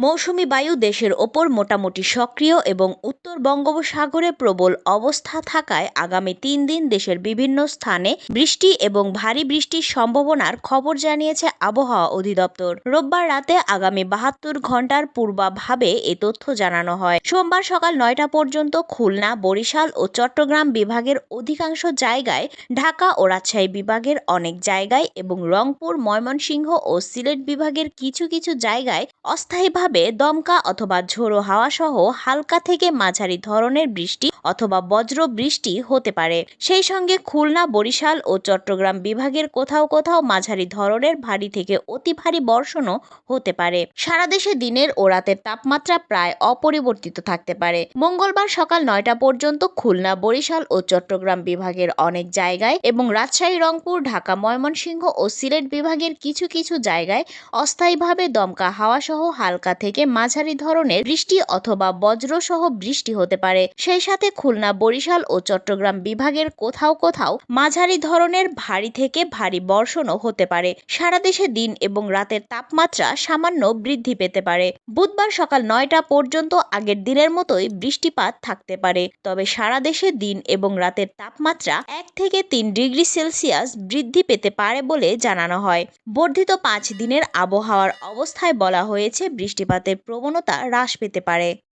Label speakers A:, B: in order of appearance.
A: মৌসুমি বায়ু দেশের ওপর মোটামুটি সক্রিয় এবং উত্তর বঙ্গোপসাগরে প্রবল অবস্থা থাকায় আগামী তিন দিন দেশের বিভিন্ন স্থানে বৃষ্টি এবং ভারী বৃষ্টির সম্ভাবনার খবর জানিয়েছে আবহাওয়া অধিদপ্তর। রোববার রাতে আগামী বাহাত্তর ঘণ্টার পূর্বাভাবে এ তথ্য জানানো হয়। সোমবার সকাল নয়টা পর্যন্ত খুলনা, বরিশাল ও চট্টগ্রাম বিভাগের অধিকাংশ জায়গায়, ঢাকা ও রাজশাহী বিভাগের অনেক জায়গায় এবং রংপুর, ময়মনসিংহ ও সিলেট বিভাগের কিছু কিছু জায়গায় অস্থায়ীভাবে দমকা অথবা ঝোড়ো হাওয়া সহ হালকা থেকে মাঝারি ধরনের বৃষ্টি অথবা বজ্র বৃষ্টি হতে পারে। সেই সঙ্গে খুলনা, বরিশাল ও চট্টগ্রাম বিভাগের কোথাও কোথাও মাঝারি ধরনের ভারী থেকে অতি ভারী বর্ষণও হতে পারে। সারা দেশে দিনের ও রাতের তাপমাত্রা প্রায় অপরিবর্তিত থাকতে পারে। মঙ্গলবার সকাল নয়টা পর্যন্ত খুলনা, বরিশাল ও চট্টগ্রাম বিভাগের অনেক জায়গায় এবং রাজশাহী, রংপুর, ঢাকা, ময়মনসিংহ ও সিলেট বিভাগের কিছু কিছু জায়গায় অস্থায়ীভাবে দমকা হাওয়া সহ হালকা থেকে মাঝারি ধরনের বৃষ্টি অথবা বজ্র সহ বৃষ্টি হতে পারে। সেই সাথে খুলনা, বরিশাল ও চট্টগ্রাম বিভাগের কোথাও কোথাও মাঝারি ধরনের ভারী থেকে ভারী বর্ষণও হতে পারে। সারা দেশে দিন এবং রাতের তাপমাত্রা সামান্য বৃদ্ধি পেতে পারে। বুধবার সকাল নয়টা পর্যন্ত আগের দিনের মতোই বৃষ্টিপাত থাকতে পারে। তবে সারা দেশে দিন এবং রাতের তাপমাত্রা এক থেকে তিন ডিগ্রি সেলসিয়াস বৃদ্ধি পেতে পারে বলে জানানো হয়। বর্ধিত পাঁচ দিনের আবহাওয়ার অবস্থায় বলা হয়েছে বৃষ্টিপাতের প্রবণতা হ্রাস পেতে পারে।